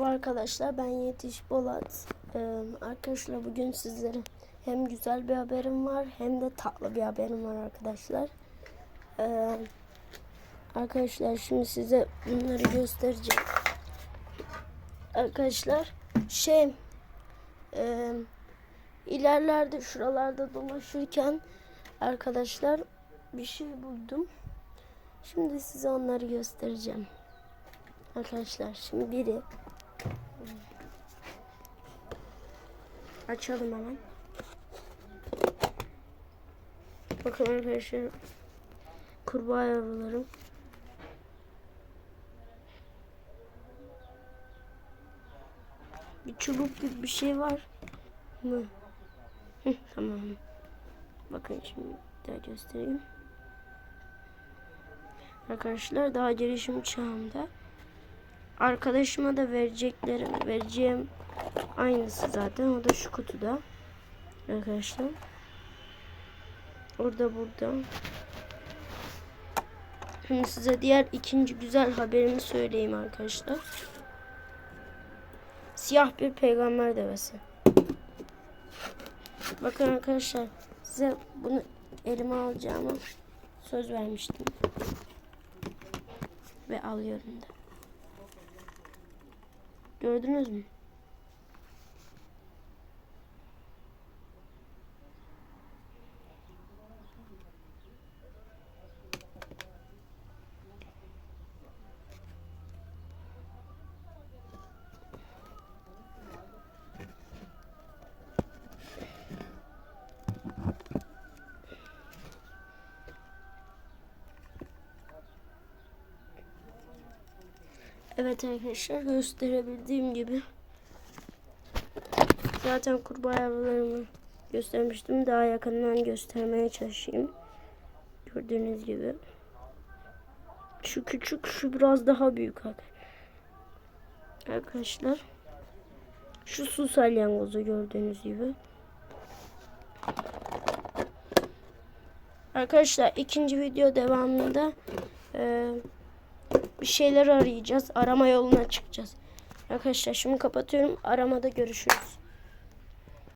Merhaba arkadaşlar ben Yetiş Bolat. Ee, arkadaşlar bugün sizlere hem güzel bir haberim var hem de tatlı bir haberim var arkadaşlar. Ee, arkadaşlar şimdi size bunları göstereceğim. Arkadaşlar şey e, ilerlerde şuralarda dolaşırken arkadaşlar bir şey buldum. Şimdi size onları göstereceğim. Arkadaşlar şimdi biri açalım hemen. Bakın arkadaşlar kurbağa yavrularım. Bir çubuk gibi bir şey var mı? Tamam. Bakın şimdi daha göstereyim. Arkadaşlar daha gelişim çağımda. Arkadaşıma da vereceklerim, vereceğim aynısı zaten. O da şu kutuda. Arkadaşlar. Orada burada. Şimdi size diğer ikinci güzel haberimi söyleyeyim arkadaşlar. Siyah bir peygamber devesi. Bakın arkadaşlar size bunu elime alacağımı söz vermiştim. Ve alıyorum da. Gördünüz mü? Evet arkadaşlar gösterebildiğim gibi zaten kurbağa yavrularımı göstermiştim. Daha yakından göstermeye çalışayım. Gördüğünüz gibi. Şu küçük, şu biraz daha büyük arkadaşlar. Şu su salyangozu gördüğünüz gibi. Arkadaşlar ikinci video devamında eee bir şeyler arayacağız. Arama yoluna çıkacağız. Arkadaşlar şimdi kapatıyorum. Aramada görüşürüz.